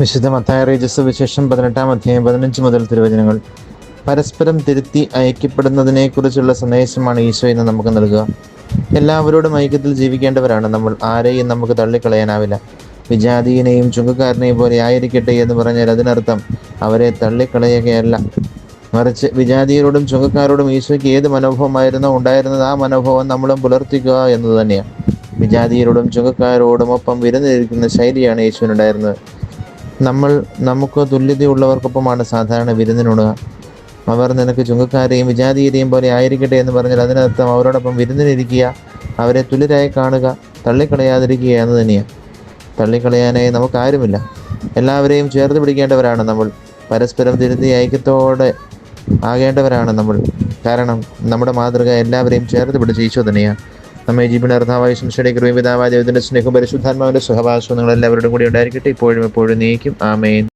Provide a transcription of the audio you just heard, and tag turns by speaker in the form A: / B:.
A: വിശുദ്ധ മത്തായ റേജസ് വിശേഷം പതിനെട്ടാം അധ്യായം പതിനഞ്ച് മുതൽ തിരുവചനങ്ങൾ. പരസ്പരം തിരുത്തി അയക്കപ്പെടുന്നതിനെക്കുറിച്ചുള്ള സന്ദേശമാണ് ഈശോ എന്ന് നമുക്ക് നൽകുക. എല്ലാവരോടും ഐക്യത്തിൽ ജീവിക്കേണ്ടവരാണ് നമ്മൾ. ആരെയും നമുക്ക് തള്ളിക്കളയാനാവില്ല. വിജാതീയനെയും ചുങ്കക്കാരനെയും പോലെ ആയിരിക്കട്ടെ എന്ന് പറഞ്ഞാൽ അതിനർത്ഥം അവരെ തള്ളിക്കളയുകയല്ല. മറിച്ച് വിജാതിയരോടും ചുങ്കക്കാരോടും ഈശോയ്ക്ക് ഏത് മനോഭാവമായിരുന്നോ ഉണ്ടായിരുന്നത് ആ മനോഭാവം നമ്മളും പുലർത്തിക്കുക എന്നത് തന്നെയാണ് വിജാതീയരോടും ചുങ്കക്കാരോടും ഒപ്പം വിരുന്നിരിക്കുന്ന ശൈലിയാണ് യേശുവിനുണ്ടായിരുന്നത് നമ്മൾ നമുക്ക് തുല്യതയുള്ളവർക്കൊപ്പമാണ് സാധാരണ വിരുന്നിനുണുക അവർ നിനക്ക് ചുങ്കക്കാരെയും വിജാതീയരെയും പോലെ ആയിരിക്കട്ടെ എന്ന് പറഞ്ഞാൽ അതിനർത്ഥം അവരോടൊപ്പം വിരുന്നിനിരിക്കുക അവരെ തുല്യരായി കാണുക തള്ളിക്കളയാതിരിക്കുക എന്ന് തന്നെയാണ് തള്ളിക്കളയാനായി നമുക്കാരുമില്ല. എല്ലാവരെയും ചേർത്ത് പിടിക്കേണ്ടവരാണ് നമ്മൾ. പരസ്പരം തിരുത്തി ഐക്യത്തോടെ ആകേണ്ടവരാണ് നമ്മൾ. കാരണം നമ്മുടെ മാതൃക എല്ലാവരെയും ചേർത്ത് പിടിച്ച് ഈശോ തന്നെയാണ് നമ്മെ ജീവിയുടെ അർത്ഥമായി സംശയുടെ പിതാവായ സ്നേഹം പരിശുദ്ധാത്മാവിന്റെ സഹവാസവും നിങ്ങൾ കൂടി ഉണ്ടായിരിക്കട്ടെ. ഇപ്പോഴും എപ്പോഴും നീക്കും. ആമേൻ.